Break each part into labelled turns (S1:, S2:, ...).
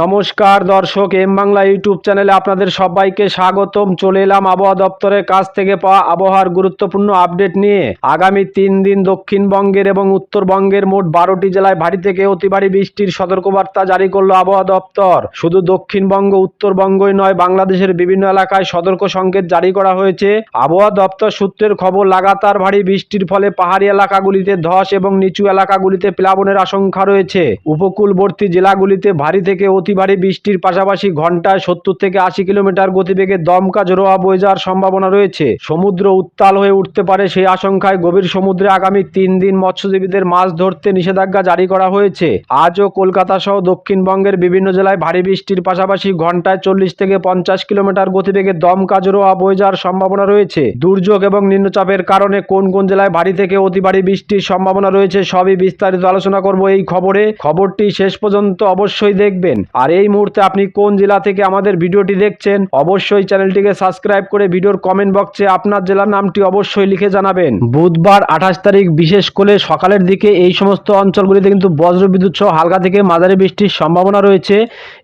S1: নমস্কার দর্শক M Bangla YouTube চ্যানেলে আপনাদের সবাইকে স্বাগতম চলে এলাম আবহাওয়া দপ্তরের কাছ থেকে পাওয়া আবহাওয়ার গুরুত্বপূর্ণ আপডেট নিয়ে আগামী তিন দিন দক্ষিণবঙ্গের এবং উত্তরবঙ্গের মোট বারোটি জেলায় ভারী থেকে অতি ভারী বৃষ্টির সতর্কবার্তা জারি করল আবহাওয়া দপ্তর শুধু দক্ষিণবঙ্গ উত্তরবঙ্গই নয় বাংলাদেশের বিভিন্ন এলাকায় সতর্ক সংকেত জারি করা হয়েছে আবহাওয়া দপ্তর সূত্রের খবর লাগাতার ভারী বৃষ্টির ফলে পাহাড়ি এলাকাগুলিতে ধস এবং নিচু এলাকাগুলিতে প্লাবনের আশঙ্কা রয়েছে উপকূলবর্তী জেলাগুলিতে ভারী থেকে অতি ভারী বৃষ্টির পাশাপাশি ঘন্টায় সত্তর থেকে আশি কিলোমিটার গতিবেগে দমকা জোরোয়া বয়ে যাওয়ার সম্ভাবনা রয়েছে সমুদ্র উত্তাল হয়ে উঠতে পারে সেই আশঙ্কায় গভীর সমুদ্রে আগামী তিন দিন মৎস্যজীবীদের মাছ ধরতে নিষেধাজ্ঞা জারি করা হয়েছে আজও কলকাতা সহ দক্ষিণবঙ্গের বিভিন্ন জেলায় ভারী বৃষ্টির পাশাপাশি ঘন্টায় চল্লিশ থেকে পঞ্চাশ কিলোমিটার গতিবেগে দমকা জোরোয়া বয়ে যাওয়ার সম্ভাবনা রয়েছে দুর্যোগ এবং নিম্নচাপের কারণে কোন কোন জেলায় ভারী থেকে অতি ভারী বৃষ্টির সম্ভাবনা রয়েছে সবই বিস্তারিত আলোচনা করব এই খবরে খবরটি শেষ পর্যন্ত অবশ্যই দেখবেন আর এই মুহূর্তে আপনি কোন জেলা থেকে আমাদের ভিডিওটি দেখছেন অবশ্যই চ্যানেলটিকে সাবস্ক্রাইব করে ভিডিওর কমেন্ট বক্সে আপনার জেলার নামটি অবশ্যই লিখে জানাবেন বুধবার আঠাশ তারিখ বিশেষ করে সকালের দিকে এই সমস্ত অঞ্চলগুলিতে কিন্তু বজ্রবিদ্যুৎ সহ হালকা থেকে মাঝারি বৃষ্টির সম্ভাবনা রয়েছে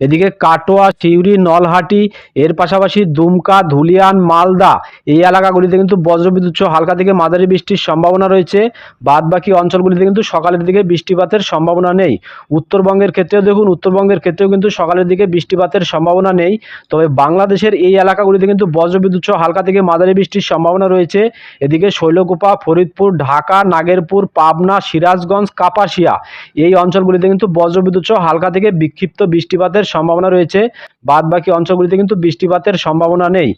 S1: এদিকে কাটোয়া সিউড়ি নলহাটি এর পাশাপাশি দুমকা ধুলিয়ান মালদা এই এলাকাগুলিতে কিন্তু বজ্রবিদ্যুৎ সহ হালকা থেকে মাঝারি বৃষ্টির সম্ভাবনা রয়েছে বাদ বাকি অঞ্চলগুলিতে কিন্তু সকালের দিকে বৃষ্টিপাতের সম্ভাবনা নেই উত্তরবঙ্গের ক্ষেত্রেও দেখুন উত্তরবঙ্গের ক্ষেত্রেও কিন্তু সকালের দিকে বৃষ্টিপাতের সম্ভাবনা নেই তবে বাংলাদেশের এই এলাকাগুলিতে কিন্তু বজ্রবিদ্যুৎ সহ হালকা থেকে মাঝারি বৃষ্টির সম্ভাবনা রয়েছে এদিকে শৈলকুপা ফরিদপুর ঢাকা নাগেরপুর পাবনা সিরাজগঞ্জ কাপাসিয়া এই অঞ্চলগুলিতে কিন্তু বজ্রবিদ্যুৎ সহ হালকা থেকে বিক্ষিপ্ত বৃষ্টিপাতের সম্ভাবনা রয়েছে বাদ বাকি অঞ্চলগুলিতে কিন্তু বৃষ্টিপাতের সম্ভাবনা নেই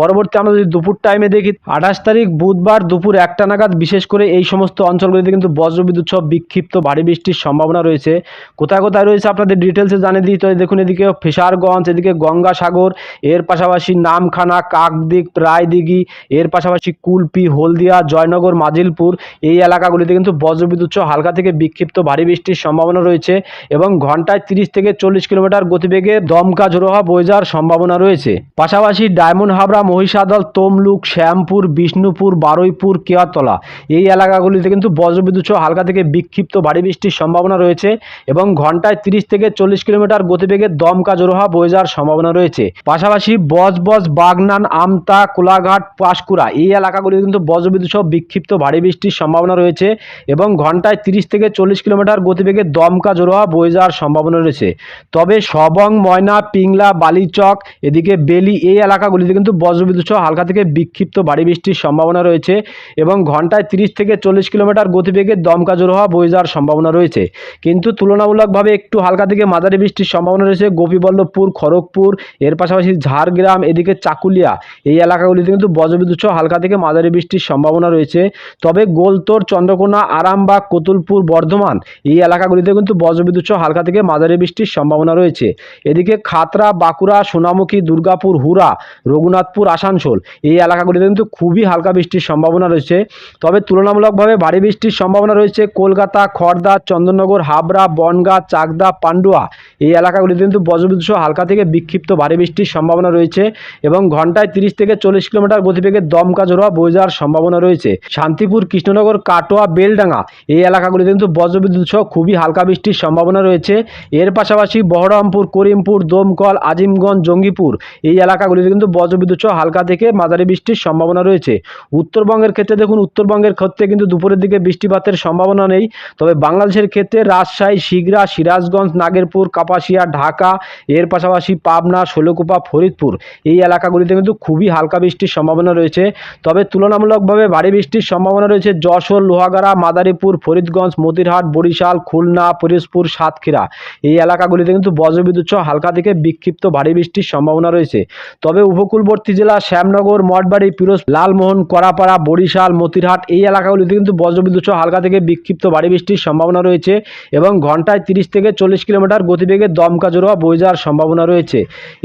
S1: পরবর্তী আমরা যদি দুপুর টাইমে দেখি আঠাশ তারিখ বুধবার দুপুর একটা নাগাদ বিশেষ করে এই সমস্ত অঞ্চলগুলিতে কিন্তু বজ্রবিদ্যুৎ সহ বিক্ষিপ্ত ভারী বৃষ্টির সম্ভাবনা রয়েছে কোথায় কোথায় রয়েছে আপনাদের ডিটেলসে জানিয়ে দিই তো দেখুন এদিকে ফেসারগঞ্জ এদিকে গঙ্গাসাগর এর পাশাপাশি নামখানা কাকদিক রায়দিঘি এর পাশাপাশি কুলপি হলদিয়া জয়নগর মাজিলপুর এই এলাকাগুলিতে কিন্তু বজ্রবিদ্যুৎ সহ হালকা থেকে বিক্ষিপ্ত ভারী বৃষ্টির সম্ভাবনা রয়েছে এবং ঘন্টায় তিরিশ থেকে চল্লিশ কিলোমিটার গতিবেগে দমকা ঝোড়ো প্রভাব বোঝার সম্ভাবনা রয়েছে পাশাপাশি ডায়মন্ড হাবড়া মহিষাদল তমলুক শ্যামপুর বিষ্ণুপুর বারুইপুর কেয়াতলা এই এলাকাগুলিতে কিন্তু বজ্রবিদ্যুৎ সহ হালকা থেকে বিক্ষিপ্ত ভারী বৃষ্টির সম্ভাবনা রয়েছে এবং ঘন্টায় তিরিশ থেকে চল্লিশ কিলোমিটার গতিবেগে দমকা জোরহা বয়ে যাওয়ার সম্ভাবনা রয়েছে পাশাপাশি বজ বজ বাগনান আমতা কোলাঘাট পাশকুড়া এই এলাকাগুলিতে কিন্তু বজ্রবিদ্যুৎ সহ বিক্ষিপ্ত ভারী বৃষ্টির সম্ভাবনা রয়েছে এবং ঘন্টায় তিরিশ থেকে চল্লিশ কিলোমিটার গতিবেগে দমকা জোরহা বয়ে যাওয়ার সম্ভাবনা রয়েছে তবে সবং ময়না পিংলা কয়লা বালিচক এদিকে বেলি এই এলাকাগুলিতে কিন্তু বজ্রবিদ্যুৎ সহ হালকা থেকে বিক্ষিপ্ত ভারী বৃষ্টির সম্ভাবনা রয়েছে এবং ঘন্টায় 30 থেকে চল্লিশ কিলোমিটার গতিবেগে দমকা জোর হওয়া বয়ে যাওয়ার সম্ভাবনা রয়েছে কিন্তু তুলনামূলকভাবে একটু হালকা থেকে মাঝারি বৃষ্টির সম্ভাবনা রয়েছে গোপীবল্লভপুর খড়গপুর এর পাশাপাশি ঝাড়গ্রাম এদিকে চাকুলিয়া এই এলাকাগুলিতে কিন্তু বজ্রবিদ্যুৎ সহ হালকা থেকে মাঝারি বৃষ্টির সম্ভাবনা রয়েছে তবে গোলতোর চন্দ্রকোনা আরামবাগ কতুলপুর বর্ধমান এই এলাকাগুলিতে কিন্তু বজ্রবিদ্যুৎ সহ হালকা থেকে মাঝারি বৃষ্টির সম্ভাবনা রয়েছে এদিকে খাতরা বাঁকুড়া সোনামুখী দুর্গাপুর হুরা রঘুনাথপুর আসানসোল এই এলাকাগুলিতে কিন্তু খুবই হালকা বৃষ্টির সম্ভাবনা রয়েছে তবে তুলনামূলকভাবে ভারী বৃষ্টির সম্ভাবনা রয়েছে কলকাতা খড়দা চন্দননগর হাবড়া বনগা চাকদা পান্ডুয়া এই এলাকাগুলিতে কিন্তু বজ্রবিদ্যুৎ হালকা থেকে বিক্ষিপ্ত ভারী বৃষ্টির সম্ভাবনা রয়েছে এবং ঘন্টায় তিরিশ থেকে চল্লিশ কিলোমিটার গতিবেগে দমকা ঝোড়া বয়ে যাওয়ার সম্ভাবনা রয়েছে শান্তিপুর কৃষ্ণনগর কাটোয়া বেলডাঙ্গা এই এলাকাগুলিতে কিন্তু বজ্রবিদ্যুৎ সহ খুবই হালকা বৃষ্টির সম্ভাবনা রয়েছে এর পাশাপাশি বহরমপুর করিমপুর দমকল আজিমগঞ্জ জঙ্গিপুর এই এলাকাগুলিতে কিন্তু বজ্রবিদ্যুৎ সহ হালকা থেকে মাঝারি বৃষ্টির সম্ভাবনা রয়েছে উত্তরবঙ্গের ক্ষেত্রে দেখুন উত্তরবঙ্গের ক্ষেত্রে কিন্তু দুপুরের দিকে বৃষ্টিপাতের সম্ভাবনা নেই তবে বাংলাদেশের ক্ষেত্রে রাজশাহী শিগরা সিরাজগঞ্জ নাগেরপুর কাপাসিয়া ঢাকা এর পাশাপাশি পাবনা ষোলকুপা ফরিদপুর এই এলাকাগুলিতে কিন্তু খুবই হালকা বৃষ্টির সম্ভাবনা রয়েছে তবে তুলনামূলকভাবে ভারী বৃষ্টির সম্ভাবনা রয়েছে যশোর লোহাগাড়া মাদারীপুর ফরিদগঞ্জ মতিরহাট বরিশাল খুলনা পিরোজপুর সাতক্ষীরা এই এলাকাগুলিতে কিন্তু বজ্রবিদ্যুৎ সহ হালকা থেকে বিক্ষিপ্ত সংক্ষিপ্ত ভারী বৃষ্টির সম্ভাবনা রয়েছে তবে উপকূলবর্তী জেলা শ্যামনগর মঠবাড়ি পিরোজ লালমোহন করাপাড়া বরিশাল মতিরহাট এই এলাকাগুলিতে কিন্তু বজ্রবিদ্যুৎ হালকা থেকে বিক্ষিপ্ত ভারী বৃষ্টির সম্ভাবনা রয়েছে এবং ঘন্টায় তিরিশ থেকে চল্লিশ কিলোমিটার গতিবেগে দমকা জোড়া বয়ে যাওয়ার সম্ভাবনা রয়েছে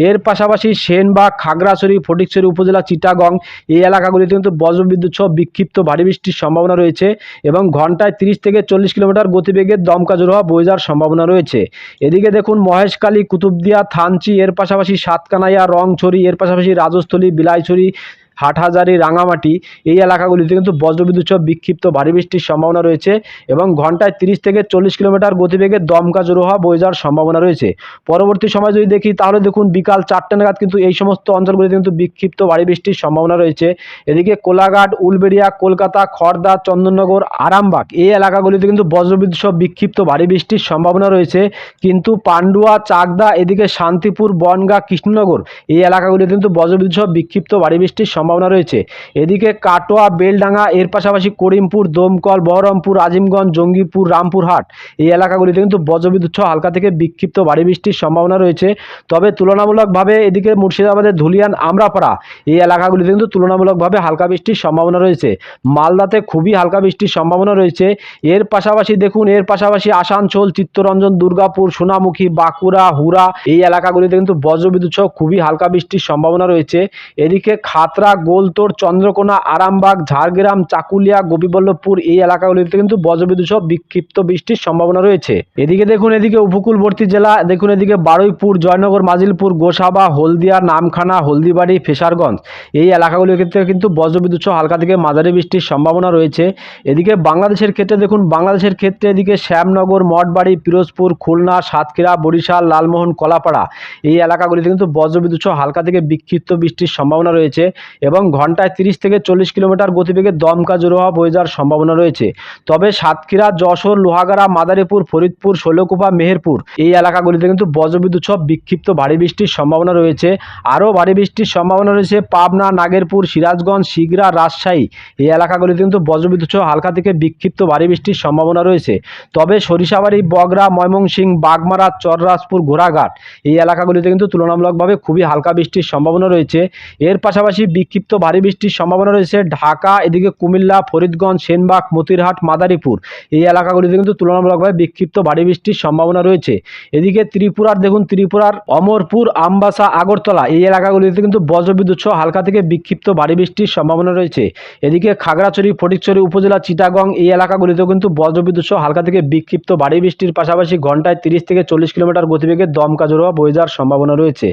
S1: এর পাশাপাশি সেনবাগ খাগড়াছড়ি ফটিকছড়ি উপজেলা চিটাগং এই এলাকাগুলিতে কিন্তু বজ্রবিদ্যুৎ সহ বিক্ষিপ্ত ভারী বৃষ্টির সম্ভাবনা রয়েছে এবং ঘন্টায় তিরিশ থেকে চল্লিশ কিলোমিটার গতিবেগে দমকা জোড়া বয়ে যাওয়ার সম্ভাবনা রয়েছে এদিকে দেখুন মহেশকালী কুতুবদিয়া থানচি এর পাশাপাশি সাতকানাইয়া রংছড়ি এর পাশাপাশি রাজস্থলী বিলাইছড়ি হাটহাজারি রাঙামাটি এই এলাকাগুলিতে কিন্তু বজ্রবিদ্যুৎ সহ বিক্ষিপ্ত ভারী বৃষ্টির সম্ভাবনা রয়েছে এবং ঘন্টায় তিরিশ থেকে চল্লিশ কিলোমিটার গতিবেগে দমকা জোরো হওয়া বয়ে যাওয়ার সম্ভাবনা রয়েছে পরবর্তী সময় যদি দেখি তাহলে দেখুন বিকাল চারটে নাগাদ কিন্তু এই সমস্ত অঞ্চলগুলিতে কিন্তু বিক্ষিপ্ত ভারী বৃষ্টির সম্ভাবনা রয়েছে এদিকে কোলাঘাট উলবেড়িয়া কলকাতা খড়দা চন্দননগর আরামবাগ এই এলাকাগুলিতে কিন্তু বজ্রবিদ্যুৎ সহ বিক্ষিপ্ত ভারী বৃষ্টির সম্ভাবনা রয়েছে কিন্তু পান্ডুয়া চাকদা এদিকে শান্তিপুর বনগা কৃষ্ণনগর এই এলাকাগুলিতে কিন্তু বজ্রবিদ্যুৎ সহ বিক্ষিপ্ত ভারী বৃষ্টির সম্ভাবনা রয়েছে এদিকে কাটোয়া বেলডাঙ্গা এর পাশাপাশি করিমপুর দমকল বহরমপুর আজিমগঞ্জ জঙ্গিপুর রামপুরহাট এই এলাকাগুলিতে কিন্তু বজ্রবিদ্যুৎ সহ হালকা থেকে বিক্ষিপ্ত ভারী বৃষ্টির সম্ভাবনা রয়েছে তবে তুলনামূলকভাবে এদিকে মুর্শিদাবাদের ধুলিয়ান আমরাপাড়া এই এলাকাগুলিতে কিন্তু তুলনামূলকভাবে হালকা বৃষ্টির সম্ভাবনা রয়েছে মালদাতে খুবই হালকা বৃষ্টির সম্ভাবনা রয়েছে এর পাশাপাশি দেখুন এর পাশাপাশি আসানসোল চিত্তরঞ্জন দুর্গাপুর সোনামুখী বাঁকুড়া হুরা এই এলাকাগুলিতে কিন্তু বজ্রবিদ্যুৎ সহ খুবই হালকা বৃষ্টির সম্ভাবনা রয়েছে এদিকে খাতরা গোলতোর চন্দ্রকোনা আরামবাগ ঝাড়গ্রাম চাকুলিয়া গোপীবল্লভপুর এই এলাকাগুলিতে কিন্তু বজ্রবিদ্যুৎ সহ বিক্ষিপ্ত বৃষ্টির সম্ভাবনা রয়েছে এদিকে দেখুন এদিকে উপকূলবর্তী জেলা দেখুন এদিকে বারুইপুর জয়নগর মাজিলপুর গোসাবা হলদিয়া নামখানা হলদিবাড়ি ফেসারগঞ্জ এই এলাকাগুলির ক্ষেত্রে কিন্তু বজ্রবিদ্যুৎ সহ হালকা থেকে মাঝারি বৃষ্টির সম্ভাবনা রয়েছে এদিকে বাংলাদেশের ক্ষেত্রে দেখুন বাংলাদেশের ক্ষেত্রে এদিকে শ্যামনগর মঠবাড়ি পিরোজপুর খুলনা সাতক্ষীরা বরিশাল লালমোহন কলাপাড়া এই এলাকাগুলিতে কিন্তু বজ্রবিদ্যুৎ সহ হালকা থেকে বিক্ষিপ্ত বৃষ্টির সম্ভাবনা রয়েছে এবং ঘন্টায় তিরিশ থেকে চল্লিশ কিলোমিটার গতিবেগে দমকা জোরোহা বয়ে যাওয়ার সম্ভাবনা রয়েছে তবে সাতক্ষীরা যশোর লোহাগাড়া মাদারীপুর ফরিদপুর শৈলকুপা মেহেরপুর এই এলাকাগুলিতে কিন্তু বজ্রবিদ্যুৎ সব বিক্ষিপ্ত ভারী বৃষ্টির সম্ভাবনা রয়েছে আরও ভারী বৃষ্টির সম্ভাবনা রয়েছে পাবনা নাগেরপুর সিরাজগঞ্জ শিগরা রাজশাহী এই এলাকাগুলিতে কিন্তু বজ্রবিদ্যুৎ সহ হালকা থেকে বিক্ষিপ্ত ভারী বৃষ্টির সম্ভাবনা রয়েছে তবে সরিষাবাড়ি বগরা ময়মনসিং বাগমারা চররাজপুর ঘোড়াঘাট এই এলাকাগুলিতে কিন্তু তুলনামূলকভাবে খুবই হালকা বৃষ্টির সম্ভাবনা রয়েছে এর পাশাপাশি বিক্ষিপ্ত বিক্ষিপ্ত ভারী বৃষ্টির সম্ভাবনা রয়েছে ঢাকা এদিকে কুমিল্লা ফরিদগঞ্জ সেনবাগ মতিরহাট মাদারীপুর এই এলাকাগুলিতে কিন্তু তুলনামূলকভাবে বিক্ষিপ্ত ভারী বৃষ্টির সম্ভাবনা রয়েছে এদিকে ত্রিপুরার দেখুন ত্রিপুরার অমরপুর আমবাসা আগরতলা এই এলাকাগুলিতে কিন্তু বজ্রবিদ্যুৎ সহ হালকা থেকে বিক্ষিপ্ত ভারী বৃষ্টির সম্ভাবনা রয়েছে এদিকে খাগড়াছড়ি ফটিকছড়ি উপজেলা চিটাগং এই এলাকাগুলিতেও কিন্তু বজ্রবিদ্যুৎ সহ হালকা থেকে বিক্ষিপ্ত ভারী বৃষ্টির পাশাপাশি ঘন্টায় তিরিশ থেকে চল্লিশ কিলোমিটার গতিবেগে দমকা জোরোয়া বয়ে যাওয়ার সম্ভাবনা রয়েছে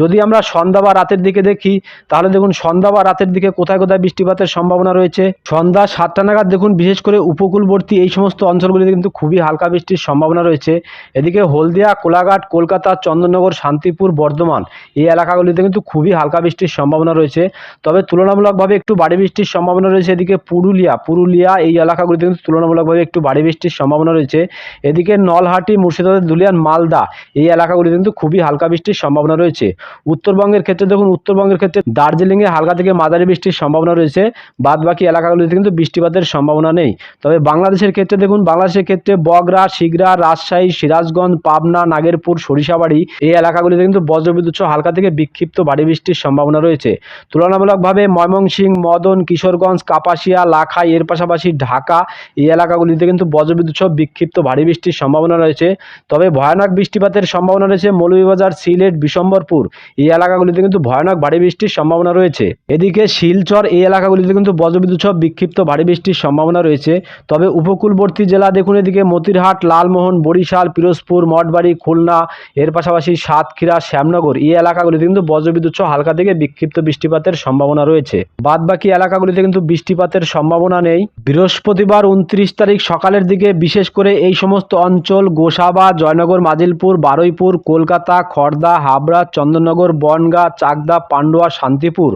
S1: যদি আমরা সন্ধ্যা বা রাতের দিকে দেখি তাহলে দেখুন সন্ধ্যা বা রাতের দিকে কোথায় কোথায় বৃষ্টিপাতের সম্ভাবনা রয়েছে সন্ধ্যা সাতটা নাগাদ দেখুন বিশেষ করে উপকূলবর্তী এই সমস্ত অঞ্চলগুলিতে কিন্তু খুবই হালকা বৃষ্টির সম্ভাবনা রয়েছে এদিকে হলদিয়া কোলাঘাট কলকাতা চন্দননগর শান্তিপুর বর্ধমান এই এলাকাগুলিতে কিন্তু খুবই হালকা বৃষ্টির সম্ভাবনা রয়েছে তবে তুলনামূলকভাবে একটু বাড়ি বৃষ্টির সম্ভাবনা রয়েছে এদিকে পুরুলিয়া পুরুলিয়া এই এলাকাগুলিতে কিন্তু তুলনামূলকভাবে একটু বাড়ি বৃষ্টির সম্ভাবনা রয়েছে এদিকে নলহাটি মুর্শিদাবাদ দুলিয়ান মালদা এই এলাকাগুলিতে কিন্তু খুবই হালকা বৃষ্টির সম্ভাবনা রয়েছে উত্তরবঙ্গের ক্ষেত্রে দেখুন উত্তরবঙ্গের ক্ষেত্রে দার্জিলিংয়ে হালকা থেকে মাঝারি বৃষ্টির সম্ভাবনা রয়েছে বাদ বাকি এলাকাগুলিতে কিন্তু বৃষ্টিপাতের সম্ভাবনা নেই তবে বাংলাদেশের ক্ষেত্রে দেখুন বাংলাদেশের ক্ষেত্রে বগরা শিগরা রাজশাহী সিরাজগঞ্জ পাবনা নাগেরপুর সরিষাবাড়ি এই এলাকাগুলিতে কিন্তু বজ্রবিদ্যুৎ হালকা থেকে বিক্ষিপ্ত ভারী বৃষ্টির সম্ভাবনা রয়েছে তুলনামূলকভাবে ময়মনসিংহ মদন কিশোরগঞ্জ কাপাসিয়া লাখাই এর পাশাপাশি ঢাকা এই এলাকাগুলিতে কিন্তু বজ্রবিদ্যুৎ বিক্ষিপ্ত ভারী বৃষ্টির সম্ভাবনা রয়েছে তবে ভয়ানক বৃষ্টিপাতের সম্ভাবনা রয়েছে মৌলভীবাজার সিলেট বিশম্বরপুর এই এলাকাগুলিতে কিন্তু ভয়ানক ভারী বৃষ্টির সম্ভাবনা রয়েছে রয়েছে এদিকে শিলচর এই এলাকাগুলিতে কিন্তু বজ্রবিদ্যুৎ সহ বিক্ষিপ্ত ভারী বৃষ্টির সম্ভাবনা রয়েছে তবে উপকূলবর্তী জেলা দেখুন এদিকে মতিরহাট লালমোহন বরিশাল পিরোজপুর মঠবাড়ি খুলনা এর পাশাপাশি সাতক্ষীরা শ্যামনগর এই এলাকাগুলিতে কিন্তু বজ্রবিদ্যুৎ সহ হালকা থেকে বিক্ষিপ্ত বৃষ্টিপাতের সম্ভাবনা রয়েছে বাদবাকি এলাকাগুলিতে কিন্তু বৃষ্টিপাতের সম্ভাবনা নেই বৃহস্পতিবার উনত্রিশ তারিখ সকালের দিকে বিশেষ করে এই সমস্ত অঞ্চল গোসাবা জয়নগর মাজিলপুর বারুইপুর কলকাতা খড়দা হাবড়া চন্দননগর বনগা চাকদা পান্ডুয়া শান্তিপুর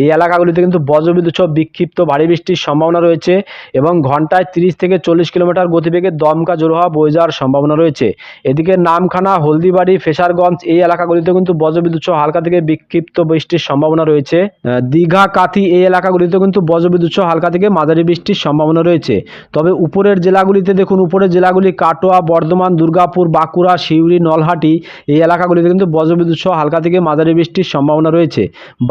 S1: এই এলাকাগুলিতে কিন্তু বজ্রবিদ্যুৎ সহ বিক্ষিপ্ত ভারী বৃষ্টির সম্ভাবনা রয়েছে এবং ঘন্টায় 30 থেকে চল্লিশ কিলোমিটার গতিবেগে দমকা জোর হওয়া বয়ে যাওয়ার সম্ভাবনা রয়েছে এদিকে নামখানা হলদিবাড়ি ফেসারগঞ্জ এই এলাকাগুলিতে কিন্তু বজ্রবিদ্যুৎ সহ হালকা থেকে বিক্ষিপ্ত বৃষ্টির সম্ভাবনা রয়েছে দীঘা কাথি এই এলাকাগুলিতে কিন্তু বজ্রবিদ্যুৎ সহ হালকা থেকে মাঝারি বৃষ্টির সম্ভাবনা রয়েছে তবে উপরের জেলাগুলিতে দেখুন উপরের জেলাগুলি কাটোয়া বর্ধমান দুর্গাপুর বাঁকুড়া শিউরি নলহাটি এই এলাকাগুলিতে কিন্তু বজ্রবিদ্যুৎ সহ হালকা থেকে মাঝারি বৃষ্টির সম্ভাবনা রয়েছে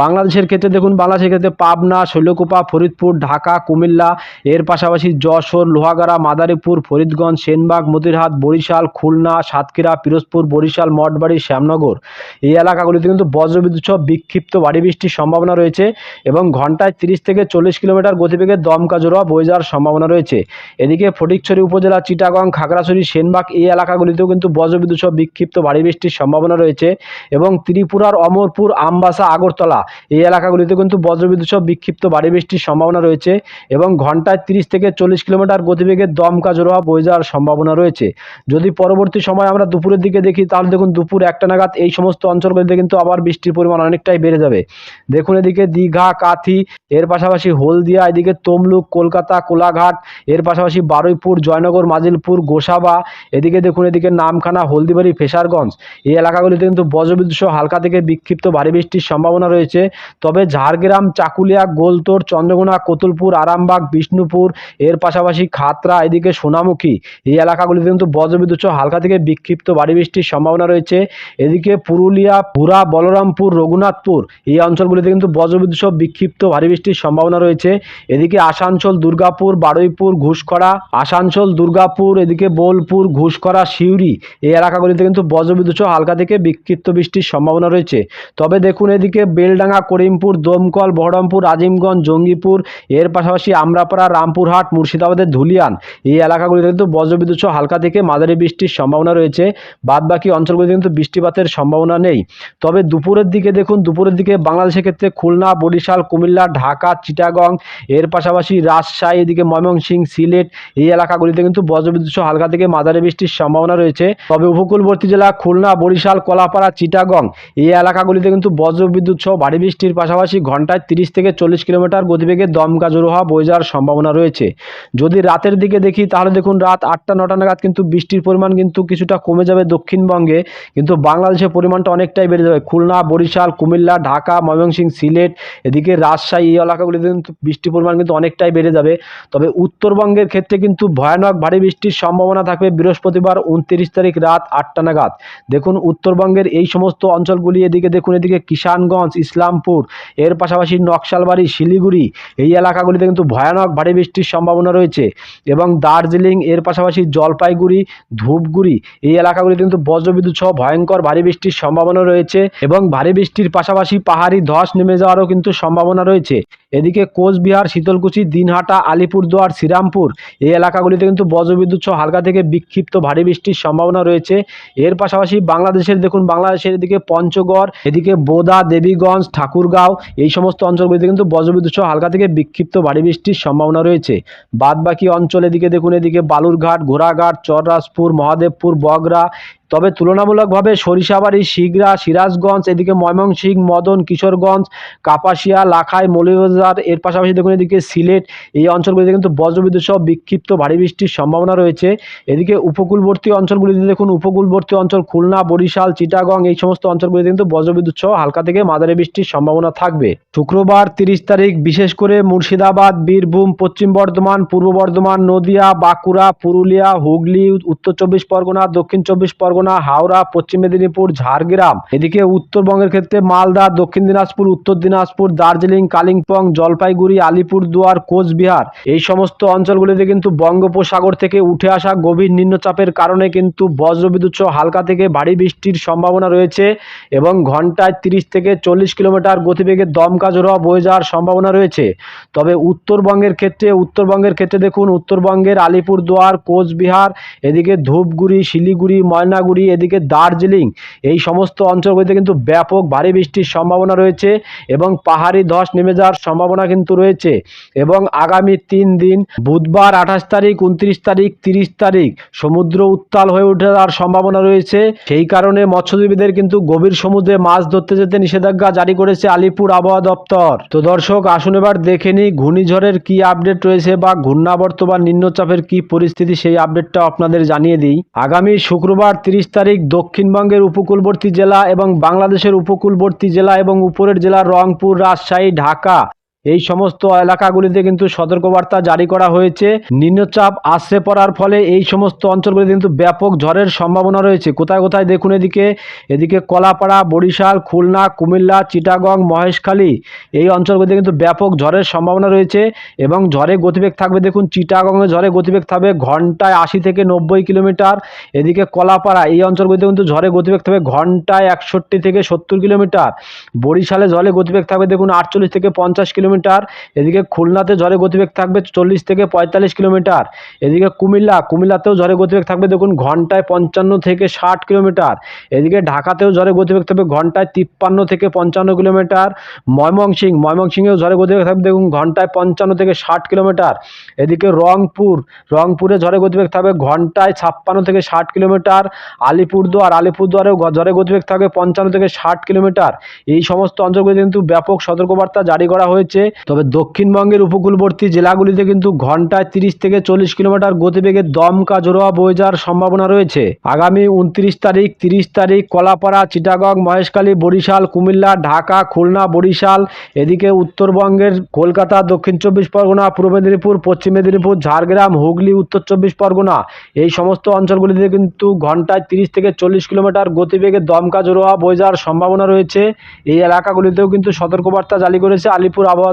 S1: বাংলাদেশের ক্ষেত্রে ক্ষেত্রে দেখুন বাংলা সেক্ষেত্রে পাবনা শৈলকুপা ফরিদপুর ঢাকা কুমিল্লা এর পাশাপাশি যশোর লোহাগাড়া মাদারীপুর ফরিদগঞ্জ সেনবাগ মতিরহাট বরিশাল খুলনা সাতক্ষীরা পিরোজপুর বরিশাল মঠবাড়ি শ্যামনগর এই এলাকাগুলিতে কিন্তু বজ্রবিদ্যুৎ সহ বিক্ষিপ্ত বাড়ি বৃষ্টির সম্ভাবনা রয়েছে এবং ঘন্টায় তিরিশ থেকে চল্লিশ কিলোমিটার গতিবেগে দমকা জোড়া বয়ে যাওয়ার সম্ভাবনা রয়েছে এদিকে ফটিকছড়ি উপজেলা চিটাগং খাগড়াছড়ি সেনবাগ এই এলাকাগুলিতেও কিন্তু বজ্রবিদ্যুৎ সহ বিক্ষিপ্ত বাড়ি বৃষ্টির সম্ভাবনা রয়েছে এবং ত্রিপুরার অমরপুর আমবাসা আগরতলা এই এলাকা এলাকাগুলিতে কিন্তু বজ্রবিদ্যুৎ সহ বিক্ষিপ্ত ভারী বৃষ্টির সম্ভাবনা রয়েছে এবং ঘন্টায় তিরিশ থেকে চল্লিশ কিলোমিটার গতিবেগে দমকা জোরোয়া বয়ে যাওয়ার সম্ভাবনা রয়েছে যদি পরবর্তী সময় আমরা দুপুরের দিকে দেখি তাহলে দেখুন দুপুর একটা নাগাদ এই সমস্ত অঞ্চলগুলিতে কিন্তু আবার বৃষ্টির পরিমাণ অনেকটাই বেড়ে যাবে দেখুন এদিকে দীঘা কাথি এর পাশাপাশি হলদিয়া এদিকে তমলুক কলকাতা কোলাঘাট এর পাশাপাশি বারুইপুর জয়নগর মাজিলপুর গোসাবা এদিকে দেখুন এদিকে নামখানা হলদিবাড়ি ফেসারগঞ্জ এই এলাকাগুলিতে কিন্তু বজ্রবিদ্যুৎ হালকা থেকে বিক্ষিপ্ত ভারী বৃষ্টির সম্ভাবনা রয়েছে তবে তবে ঝাড়গ্রাম চাকুলিয়া গোলতোর চন্দ্রকোনা কতুলপুর আরামবাগ বিষ্ণুপুর এর পাশাপাশি খাতরা এদিকে সোনামুখী এই এলাকাগুলিতে কিন্তু বজ্রবিদ্যুৎ হালকা থেকে বিক্ষিপ্ত বাড়ি বৃষ্টির সম্ভাবনা রয়েছে এদিকে পুরুলিয়া পুরা বলরামপুর রঘুনাথপুর এই অঞ্চলগুলিতে কিন্তু বজ্রবিদ্যুৎ বিক্ষিপ্ত ভারী বৃষ্টির সম্ভাবনা রয়েছে এদিকে আসানসোল দুর্গাপুর বারুইপুর ঘুষখরা আসানসোল দুর্গাপুর এদিকে বোলপুর ঘুষখরা সিউড়ি এই এলাকাগুলিতে কিন্তু বজ্রবিদ্যুৎ হালকা থেকে বিক্ষিপ্ত বৃষ্টির সম্ভাবনা রয়েছে তবে দেখুন এদিকে বেলডাঙ্গা করিমপুর দমকল বহরমপুর আজিমগঞ্জ জঙ্গিপুর এর পাশাপাশি আমরাপাড়া রামপুরহাট মুর্শিদাবাদের ধুলিয়ান এই এলাকাগুলিতে কিন্তু বজ্রবিদ্যুৎ সহ হালকা থেকে মাঝারি বৃষ্টির সম্ভাবনা রয়েছে বাদ বাকি অঞ্চলগুলিতে কিন্তু বৃষ্টিপাতের সম্ভাবনা নেই তবে দুপুরের দিকে দেখুন দুপুরের দিকে বাংলাদেশের ক্ষেত্রে খুলনা বরিশাল কুমিল্লা ঢাকা চিটাগং এর পাশাপাশি রাজশাহী এদিকে ময়মনসিং সিলেট এই এলাকাগুলিতে কিন্তু বজ্রবিদ্যুৎ সহ হালকা থেকে মাঝারি বৃষ্টির সম্ভাবনা রয়েছে তবে উপকূলবর্তী জেলা খুলনা বরিশাল কলাপাড়া চিটাগং এই এলাকাগুলিতে কিন্তু বজ্রবিদ্যুৎ সহ ভারী বৃষ্টির পাশাপাশি পাশাপাশি ঘন্টায় তিরিশ থেকে চল্লিশ কিলোমিটার গতিবেগে দমকা জোর হওয়া বয়ে যাওয়ার সম্ভাবনা রয়েছে যদি রাতের দিকে দেখি তাহলে দেখুন রাত আটটা নটা নাগাদ কিন্তু বৃষ্টির পরিমাণ কিন্তু কিছুটা কমে যাবে দক্ষিণবঙ্গে কিন্তু বাংলাদেশের পরিমাণটা অনেকটাই বেড়ে যাবে খুলনা বরিশাল কুমিল্লা ঢাকা ময়মনসিংহ সিলেট এদিকে রাজশাহী এই এলাকাগুলিতে কিন্তু বৃষ্টির পরিমাণ কিন্তু অনেকটাই বেড়ে যাবে তবে উত্তরবঙ্গের ক্ষেত্রে কিন্তু ভয়ানক ভারী বৃষ্টির সম্ভাবনা থাকবে বৃহস্পতিবার উনত্রিশ তারিখ রাত আটটা নাগাদ দেখুন উত্তরবঙ্গের এই সমস্ত অঞ্চলগুলি এদিকে দেখুন এদিকে কিষানগঞ্জ ইসলামপুর এর পাশাপাশি নকশালবাড়ি শিলিগুড়ি এই এলাকাগুলিতে কিন্তু ভয়ানক ভারী বৃষ্টির সম্ভাবনা রয়েছে এবং দার্জিলিং এর পাশাপাশি জলপাইগুড়ি ধূপগুড়ি এই এলাকাগুলিতে কিন্তু বজ্রবিদ্যুৎ সহ ভয়ঙ্কর ভারী বৃষ্টির সম্ভাবনা রয়েছে এবং ভারী বৃষ্টির পাশাপাশি পাহাড়ি ধস নেমে যাওয়ারও কিন্তু সম্ভাবনা রয়েছে এদিকে কোচবিহার শীতলকুচি দিনহাটা আলিপুরদুয়ার শ্রীরামপুর এই এলাকাগুলিতে কিন্তু বজ্রবিদ্যুৎ সহ হালকা থেকে বিক্ষিপ্ত ভারী বৃষ্টির সম্ভাবনা রয়েছে এর পাশাপাশি বাংলাদেশের দেখুন বাংলাদেশের এদিকে পঞ্চগড় এদিকে বোদা দেবীগঞ্জ ঠাকুরগাঁও এই সমস্ত অঞ্চলগুলিতে কিন্তু বজ্রবিদ্যুৎ সহ হালকা থেকে বিক্ষিপ্ত ভারী বৃষ্টির সম্ভাবনা রয়েছে বাদবাকি অঞ্চল এদিকে দেখুন এদিকে বালুরঘাট ঘোড়াঘাট চররাজপুর মহাদেবপুর বগরা তবে তুলনামূলকভাবে সরিষাবাড়ি শিগরা সিরাজগঞ্জ এদিকে ময়মনসিং মদন কিশোরগঞ্জ কাপাসিয়া লাখাই মলিবাজার এর পাশাপাশি দেখুন এদিকে সিলেট এই অঞ্চলগুলিতে কিন্তু বজ্রবিদ্যুৎ সহ বিক্ষিপ্ত ভারী বৃষ্টির সম্ভাবনা রয়েছে এদিকে উপকূলবর্তী অঞ্চলগুলিতে দেখুন উপকূলবর্তী অঞ্চল খুলনা বরিশাল চিটাগং এই সমস্ত অঞ্চলগুলিতে কিন্তু বজ্রবিদ্যুৎ সহ হালকা থেকে মাঝারি বৃষ্টির সম্ভাবনা থাকবে শুক্রবার তিরিশ তারিখ বিশেষ করে মুর্শিদাবাদ বীরভূম পশ্চিম বর্ধমান পূর্ব বর্ধমান নদিয়া বাঁকুড়া পুরুলিয়া হুগলি উত্তর চব্বিশ পরগনা দক্ষিণ চব্বিশ পরগনা বরগুনা হাওড়া পশ্চিম মেদিনীপুর ঝাড়গ্রাম এদিকে উত্তরবঙ্গের ক্ষেত্রে মালদা দক্ষিণ দিনাজপুর উত্তর দিনাজপুর দার্জিলিং কালিম্পং জলপাইগুড়ি আলিপুরদুয়ার কোচবিহার এই সমস্ত অঞ্চলগুলিতে কিন্তু বঙ্গোপসাগর থেকে উঠে আসা গভীর নিম্নচাপের কারণে কিন্তু বজ্রবিদ্যুৎ সহ হালকা থেকে ভারী বৃষ্টির সম্ভাবনা রয়েছে এবং ঘন্টায় তিরিশ থেকে চল্লিশ কিলোমিটার গতিবেগে দমকা জোড়া বয়ে যাওয়ার সম্ভাবনা রয়েছে তবে উত্তরবঙ্গের ক্ষেত্রে উত্তরবঙ্গের ক্ষেত্রে দেখুন উত্তরবঙ্গের আলিপুরদুয়ার কোচবিহার এদিকে ধূপগুড়ি শিলিগুড়ি ময়নাগুড়ি জলপাইগুড়ি এদিকে দার্জিলিং এই সমস্ত অঞ্চলগুলিতে কিন্তু ব্যাপক ভারী বৃষ্টির সম্ভাবনা রয়েছে এবং পাহাড়ি ধস নেমে যাওয়ার সম্ভাবনা কিন্তু রয়েছে এবং আগামী তিন দিন বুধবার আঠাশ তারিখ উনত্রিশ তারিখ তিরিশ তারিখ সমুদ্র উত্তাল হয়ে উঠে যাওয়ার সম্ভাবনা রয়েছে সেই কারণে মৎস্যজীবীদের কিন্তু গভীর সমুদ্রে মাছ ধরতে যেতে নিষেধাজ্ঞা জারি করেছে আলিপুর আবহাওয়া দপ্তর তো দর্শক আসুন এবার দেখে নিই ঘূর্ণিঝড়ের কি আপডেট রয়েছে বা ঘূর্ণাবর্ত বা নিম্নচাপের কি পরিস্থিতি সেই আপডেটটা আপনাদের জানিয়ে দিই আগামী শুক্রবার তিরিশ তারিখ দক্ষিণবঙ্গের উপকূলবর্তী জেলা এবং বাংলাদেশের উপকূলবর্তী জেলা এবং উপরের জেলা রংপুর রাজশাহী ঢাকা এই সমস্ত এলাকাগুলিতে কিন্তু সতর্কবার্তা জারি করা হয়েছে নিম্নচাপ আসছে পড়ার ফলে এই সমস্ত অঞ্চলগুলিতে কিন্তু ব্যাপক ঝড়ের সম্ভাবনা রয়েছে কোথায় কোথায় দেখুন এদিকে এদিকে কলাপাড়া বরিশাল খুলনা কুমিল্লা চিটাগং মহেশখালী এই অঞ্চলগুলিতে কিন্তু ব্যাপক ঝড়ের সম্ভাবনা রয়েছে এবং ঝড়ে গতিবেগ থাকবে দেখুন চিটাগংয়ে ঝড়ে গতিবেগ থাকবে ঘন্টায় আশি থেকে নব্বই কিলোমিটার এদিকে কলাপাড়া এই অঞ্চলগুলিতে কিন্তু ঝড়ে গতিবেগ থাকবে ঘন্টায় একষট্টি থেকে সত্তর কিলোমিটার বরিশালে ঝড়ে গতিবেগ থাকবে দেখুন আটচল্লিশ থেকে পঞ্চাশ কিলোমিটার কিলোমিটার এদিকে খুলনাতে ঝড়ে গতিবেগ থাকবে চল্লিশ থেকে পঁয়তাল্লিশ কিলোমিটার এদিকে কুমিল্লা কুমিল্লাতেও ঝড়ে গতিবেগ থাকবে দেখুন ঘন্টায় পঞ্চান্ন থেকে ষাট কিলোমিটার এদিকে ঢাকাতেও ঝড়ে গতিবেগ থাকবে ঘন্টায় তিপ্পান্ন থেকে পঞ্চান্ন কিলোমিটার ময়মনসিং ময়মনসিংয়েও ঝড়ে গতিবেগ থাকবে দেখুন ঘন্টায় পঞ্চান্ন থেকে ষাট কিলোমিটার এদিকে রংপুর রংপুরে ঝড়ে গতিবেগ থাকবে ঘন্টায় ছাপ্পান্ন থেকে ষাট কিলোমিটার আলিপুরদুয়ার আলিপুরদুয়ারেও ঝড়ে গতিবেগ থাকবে পঞ্চান্ন থেকে ষাট কিলোমিটার এই সমস্ত অঞ্চলগুলি কিন্তু ব্যাপক সতর্কবার্তা জারি করা হয়েছে তবে দক্ষিণবঙ্গের উপকূলবর্তী জেলাগুলিতে কিন্তু ঘন্টায় তিরিশ থেকে চল্লিশ কিলোমিটার গতিবেগে দমকা জোরোয়া বয়ে যাওয়ার সম্ভাবনা রয়েছে আগামী উনত্রিশ তারিখ তিরিশ তারিখ কলাপাড়া চিটাগং মহেশখালী বরিশাল কুমিল্লা ঢাকা খুলনা বরিশাল এদিকে উত্তরবঙ্গের কলকাতা দক্ষিণ চব্বিশ পরগনা পূর্ব মেদিনীপুর পশ্চিম মেদিনীপুর ঝাড়গ্রাম হুগলি উত্তর চব্বিশ পরগনা এই সমস্ত অঞ্চলগুলিতে কিন্তু ঘন্টায় তিরিশ থেকে চল্লিশ কিলোমিটার গতিবেগে দমকা জোরোয়া বয়ে যাওয়ার সম্ভাবনা রয়েছে এই এলাকাগুলিতেও কিন্তু সতর্কবার্তা জারি করেছে আলিপুর আবহাওয়া